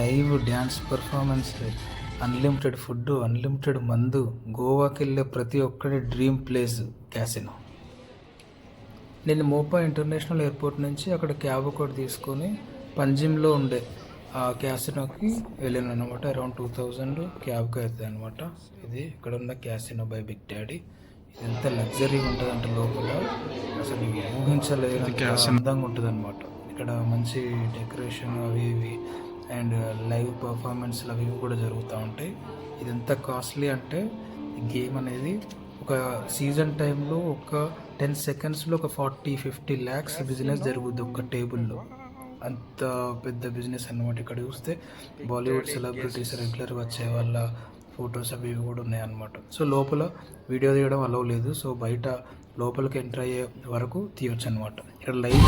Live dance performance unlimited food unlimited మందు. గోవాకి వెళ్ళే ప్రతి ఒక్కరి డ్రీమ్ ప్లేస్ క్యాసినో. నేను మోపా ఇంటర్నేషనల్ ఎయిర్పోర్ట్ నుంచి అక్కడ క్యాబ్ ఒకటి తీసుకొని పంజిమ్లో ఉండే ఆ క్యాసినోకి వెళ్ళాను అనమాట అరౌండ్ టూ థౌజండ్ క్యాబ్కి అవుతుంది అనమాట ఇది ఇక్కడ ఉన్న క్యాసినో బై బిగ్ డాడీ. ఇది ఎంత లగ్జరీ ఉంటుంది అంటే లోపల. అసలు ఊహించలేనంత అందంగా ఉంటుంది అనమాట ఇక్కడ మంచి డెకరేషన్ అవి ఇవి అండ్ లైవ్ పర్ఫార్మెన్స్లు అవి కూడా జరుగుతూ ఉంటాయి. ఇది ఎంత కాస్ట్లీ అంటే గేమ్ అనేది ఒక సీజన్ టైంలో ఒక టెన్ సెకండ్స్లో ఒక ఫార్టీ ఫిఫ్టీ ల్యాక్స్ బిజినెస్ జరుగుద్ది ఒక టేబుల్లో. అంత పెద్ద బిజినెస్ అన్నమాట ఇక్కడ చూస్తే. బాలీవుడ్ సెలబ్రిటీస్ రెగ్యులర్గా వచ్చే వాళ్ళ ఫొటోస్ అవి ఇవి కూడా ఉన్నాయన్నమాట సో లోపల వీడియో తీయడం అలవ్ లేదు. సో బయట లోపలికి ఎంటర్ అయ్యే వరకు తీయొచ్చు అనమాట ఇక్కడ లైవ్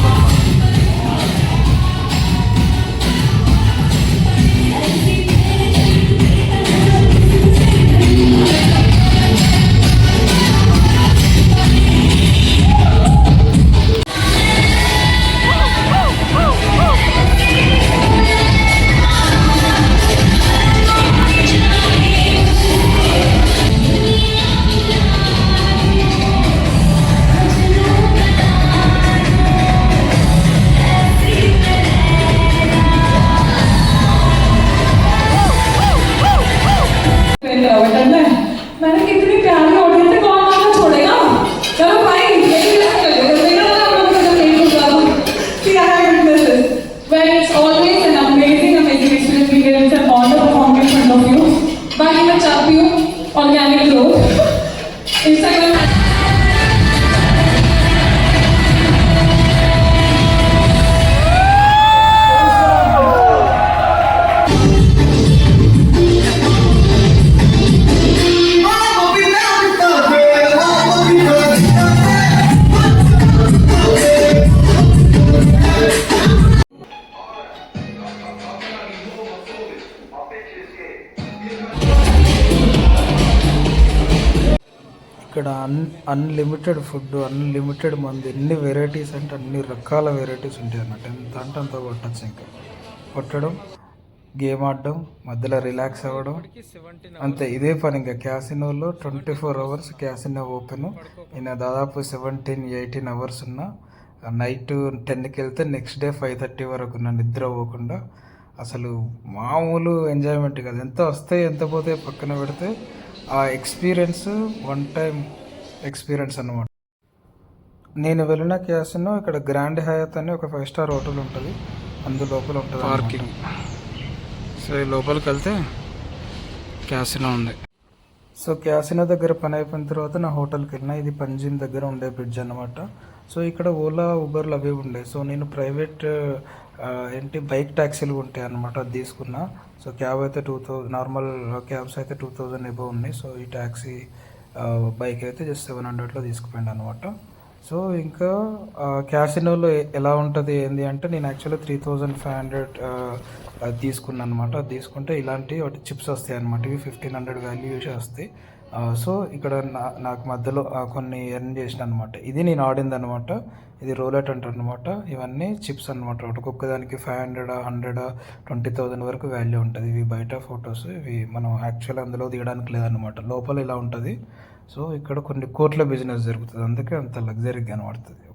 ఇక్కడ అన్ అన్లిమిటెడ్ ఫుడ్ అన్లిమిటెడ్ మంది ఎన్ని వెరైటీస్ అంటే అన్ని రకాల వెరైటీస్ ఉంటాయి అన్నమాట. ఎంత అంటే అంత కొట్టచ్చు ఇంకా. కొట్టడం గేమ్ ఆడడం మధ్యలో రిలాక్స్ అవ్వడం. అంతే ఇదే పని ఇంకా. క్యాసినోలో twenty four hours casino open నేను దాదాపు సెవెంటీన్ ఎయిటీన్ అవర్స్ ఉన్నా నైట్ టెన్కి వెళ్తే నెక్స్ట్ డే ఫైవ్ థర్టీ వరకు నా నిద్ర పోకుండా అసలు మామూలు ఎంజాయ్మెంట్ కాదు. ఎంత వస్తాయి ఎంత పోతే పక్కన పెడితే ఆ ఎక్స్పీరియన్స్ వన్ టైం ఎక్స్పీరియన్స్ అన్నమాట. నేను వెళ్ళిన క్యాసినో ఇక్కడ గ్రాండ్ హయాత్ అని ఒక ఫైవ్ స్టార్ హోటల్ ఉంటుంది. అందు లోపల ఉంటుంది పార్కింగ్. సో ఈ లోపలికి వెళ్తే క్యాసినో ఉంది. సో క్యాసినో దగ్గర పని అయిపోయిన తర్వాత నా హోటల్కి వెళ్ళిన ఇది పంజిమ్ దగ్గర ఉండే బ్రిడ్జ్ అనమాట సో ఇక్కడ ఓలా ఉబర్లు అవి ఉండే. సో నేను ప్రైవేట్ ఏంటి బైక్ ట్యాక్సీలు ఉంటాయి అనమాట అది తీసుకున్నా. సో క్యాబ్ అయితే టూ థౌజండ్ నార్మల్ క్యాబ్స్ అయితే టూ థౌజండ్ ఎబో ఉన్నాయి. సో ఈ ట్యాక్సీ బైక్ అయితే జస్ట్ సెవెన్ హండ్రెడ్లో తీసుకుపోయింది అనమాట సో ఇంకా క్యాసినోలో ఎలా ఉంటుంది ఏంది అంటే నేను actually three thousand five hundred అది తీసుకున్నాను అనమాట అది తీసుకుంటే ఇలాంటి వాటి చిప్స్ వస్తాయి అనమాట ఇవి ఫిఫ్టీన్ హండ్రెడ్ వాల్యూ వస్తాయి. సో ఇక్కడ నా నాకు మధ్యలో కొన్ని ఎర్న్ చేసిన అనమాట ఇది నేను ఆడింది అనమాట ఇది రోలెట్ అంటారు అనమాట ఇవన్నీ చిప్స్ అనమాట ఒక్కొక్క దానికి five hundred hundred twenty thousand వరకు వాల్యూ ఉంటుంది. ఇవి బయట ఫొటోస్ ఇవి మనం యాక్చువల్ అందులో తీయడానికి లేదనమాట లోపల ఇలా ఉంటుంది. సో ఇక్కడ కొన్ని కోట్ల బిజినెస్ జరుగుతుంది. అందుకే అంత లగ్జరీగా కనబడుతుంది